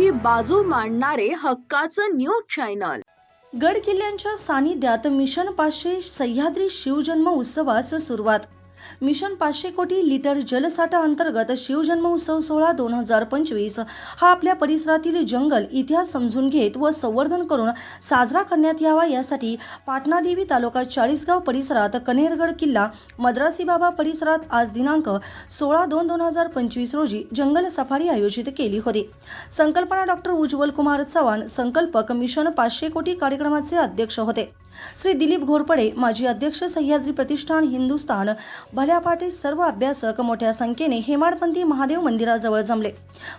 जनतेची बाजू मांडणारे हक्काचं न्यूज चॅनल. गड किल्ल्यांच्या सानिध्यात मिशन पाचशे सह्याद्री शिवजन्म उत्सवाचं सुरुवात. मिशन पाचशे कोटी लिटर जलसाठा अंतर्गत शिवजन्म उत्सव सोहळा दोन हजार पंचवीस. हा आपल्या परिसरातील जंगल इतिहास समजून घेत व संवर्धन करून साजरा करण्यात यावा यासाठी पाटणादेवी तालुका चाळीसगाव परिसरात कनेरगड किल्ला मद्रासी बाबा परिसरात आज दिनांक सोळा दोन दोन हजार पंचवीस रोजी जंगल सफारी आयोजित केली होती. संकल्पना डॉक्टर उज्ज्वल कुमार चव्हाण संकल्पक मिशन पाचशे कोटी कार्यक्रमाचे अध्यक्ष होते. श्री दिलीप घोरपडे माजी अध्यक्ष सह्याद्री प्रतिष्ठान हिंदुस्थान. भल्यापाटे सर्व अभ्यासक मोठ्या संख्येने हेमाडपंथी महादेव मंदिराजवळ जमले.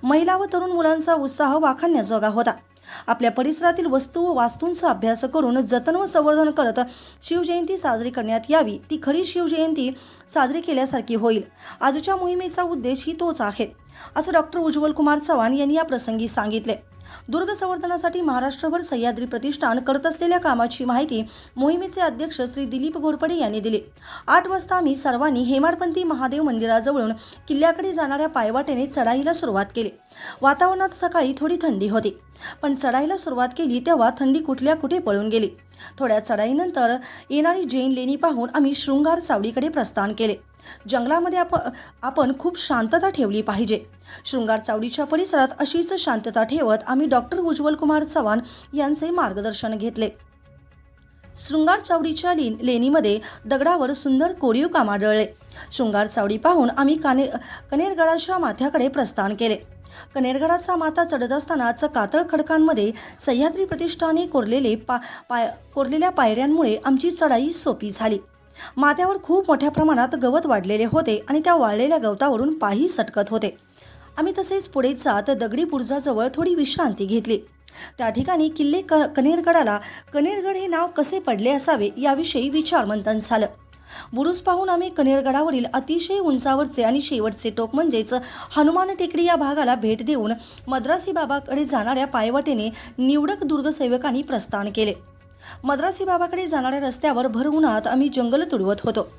महिला व तरुण मुलांचा उत्साह वाखाणण्याजोगा होता. आपल्या परिसरातील वस्तू व वास्तूंचा अभ्यास करून जतन व संवर्धन करत शिवजयंती साजरी करण्यात यावी. ती खरी शिवजयंती साजरी केल्यासारखी होईल. आजच्या मोहिमेचा उद्देश ही तोच आहे. असं डॉक्टर उज्ज्वल कुमार चव्हाण यांनी या प्रसंगी सांगितले. दुर्ग संवर्धनासाठी महाराष्ट्रभर सह्याद्री प्रतिष्ठान करत असलेल्या कामाची माहिती मोहिमेचे अध्यक्ष श्री दिलीप घोरपडे यांनी दिली. आठ वाजता आम्ही सर्वांनी हेमाडपंथी महादेव मंदिराजवळून किल्ल्याकडे जाणाऱ्या पायवाटेने चढाईला सुरुवात केली. वातावरणात सकाळी थोडी थंडी होती. पण चढाईला सुरुवात केली तेव्हा थंडी कुठल्या कुठे पळून गेली. थोड्या चढाईनंतर येणारी जैन लेणी पाहून आम्ही शृंगार चावडीकडे प्रस्थान केले. जंगलामध्ये आप आपण खूप शांतता ठेवली पाहिजे. शृंगार चावडीच्या परिसरात अशीच शांतता ठेवत आम्ही डॉक्टर उज्ज्वल कुमार चव्हाण यांचे मार्गदर्शन घेतले. शृंगार चावडीच्या ले लेणीमध्ये दगडावर सुंदर कोरीव काम आढळले शृंगार चावडी पाहून आम्ही काने कनेरगडाच्या माथ्याकडे प्रस्थान केले. कनेरगडाचा माथा चढत असतानाच कातळ खडकांमध्ये सह्याद्री प्रतिष्ठाने कोरलेले पा पाय कोरलेल्या पायऱ्यांमुळे आमची चढाई सोपी झाली. माथ्यावर खूप मोठ्या प्रमाणात गवत वाढलेले होते आणि त्या वाळलेल्या गवतावरून पायही सटकत होते. आम्ही तसेच पुढे जात दगडी बुरुजाजवळ थोडी विश्रांती घेतली. त्या ठिकाणी किल्ले क कनेरगडाला कनेरगड हे नाव कसे पडले असावे याविषयी विचारमंथन झालं. बुरुज पाहून आम्ही कनेरगडावरील अतिशय उंचावरचे आणि शेवटचे टोक म्हणजेच हनुमान टेकडी या भागाला भेट देऊन मद्रासी बाबाकडे जाणाऱ्या पायवाटेने निवडक दुर्गसेवकांनी प्रस्थान केले. मद्रासी बाबाकडे जाणाऱ्या रस्त्यावर भर उन्हात आम्ही जंगल तुडवत होतो.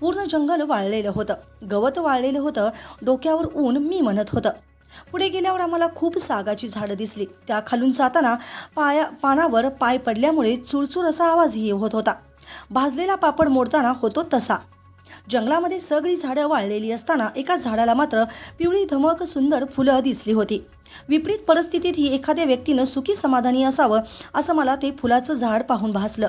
पूर्ण जंगल वाळलेलं होतं. गवत वाळलेलं होतं. डोक्यावर ऊन मी म्हणत होतं. पुढे गेल्यावर आम्हाला खूप सागाची झाडं दिसली. त्या खालून जाताना पाया पानावर पाय पडल्यामुळे चुरचूर असा आवाजही होत होता. भाजलेला पापड मोडताना होतो तसा. जंगलामध्ये सगळी झाडं वाळलेली असताना एका झाडाला मात्र पिवळी धमक सुंदर फुलं दिसली होती. विपरीत परिस्थितीतही एखाद्या व्यक्तीनं सुखी समाधानी असावं असं मला ते फुलाचं झाड पाहून भासलं.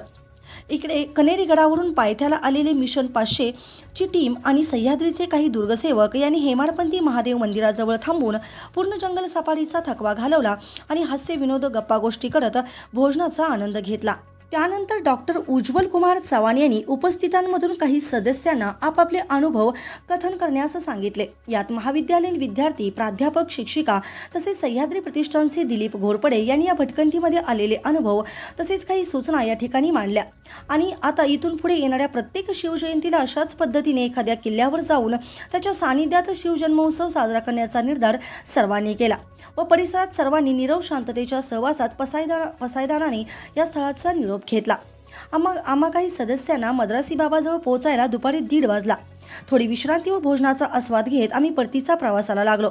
इकडे कनेरीगडावरून पायथ्याला आलेले मिशन पाचशे ची टीम आणि सह्याद्रीचे काही दुर्गसेवक यांनी हेमाडपंथी महादेव मंदिराजवळ थांबून पूर्ण जंगल सफारीचा थकवा घालवला आणि हास्य विनोद गप्पा गोष्टी करत भोजनाचा आनंद घेतला. त्यानंतर डॉक्टर उज्ज्वल कुमार चव्हाण यांनी उपस्थितांमधून काही सदस्यांना आपापले अनुभव कथन करण्यास सांगितले. यात महाविद्यालयीन विद्यार्थी प्राध्यापक शिक्षिका तसेच सह्याद्री प्रतिष्ठानचे दिलीप घोरपडे यांनी या भटकंतीमध्ये आलेले अनुभव तसेच काही सूचना या ठिकाणी मांडल्या. आणि आता इथून पुढे येणाऱ्या प्रत्येक शिवजयंतीला अशाच पद्धतीने एखाद्या किल्ल्यावर जाऊन त्याच्या सानिध्यात शिवजन्मोत्सव साजरा करण्याचा निर्धार सर्वांनी केला व परिसरात सर्वांनी निरव शांततेच्या सहवासात पसायदा पसायदानाने या स्थळाचा निरोप घेतला. आम्हा आम्हा काही सदस्यांना मद्रासी बाबाजवळ पोहोचायला दुपारी दीड वाजला. थोडी विश्रांती व भोजनाचा आस्वाद घेत आम्ही परतीचा प्रवासाला लागलो.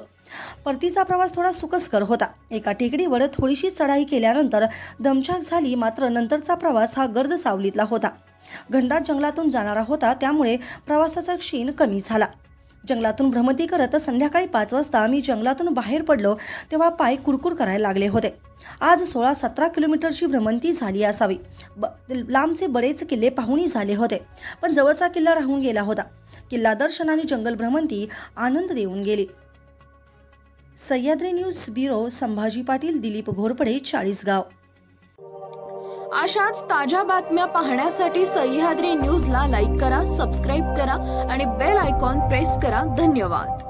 परतीचा प्रवास थोडा सुखस्कर होता. एका टेकडीवर थोडीशी चढाई केल्यानंतर दमछाक झाली मात्र नंतरचा प्रवास हा गर्द सावलीतला होता. घनदाट जंगलातून जाणारा होता त्यामुळे प्रवासाचा क्षीण कमी झाला. जंगलातून भ्रमती करत संध्याकाळी पाच वाजता मी जंगलातून बाहेर पडलो तेव्हा पाय कुरकुर करायला लागले होते. आज सोळा सतरा किलोमीटरची भ्रमंती झाली असावी. ब लांबचे बरेच किल्ले पाहुणी झाले होते पण जवळचा किल्ला राहून गेला होता. किल्ला दर्शन आणि जंगल भ्रमंती आनंद देऊन गेली. Sahyadri news bureau Sambhaji Patil Dilip Ghorpade Chalisgaon. अशाच ताज्या बातम्या पाहण्यासाठी सह्याद्री न्यूजला लाईक करा सबस्क्राईब करा आणि बेल आयकॉन प्रेस करा. धन्यवाद.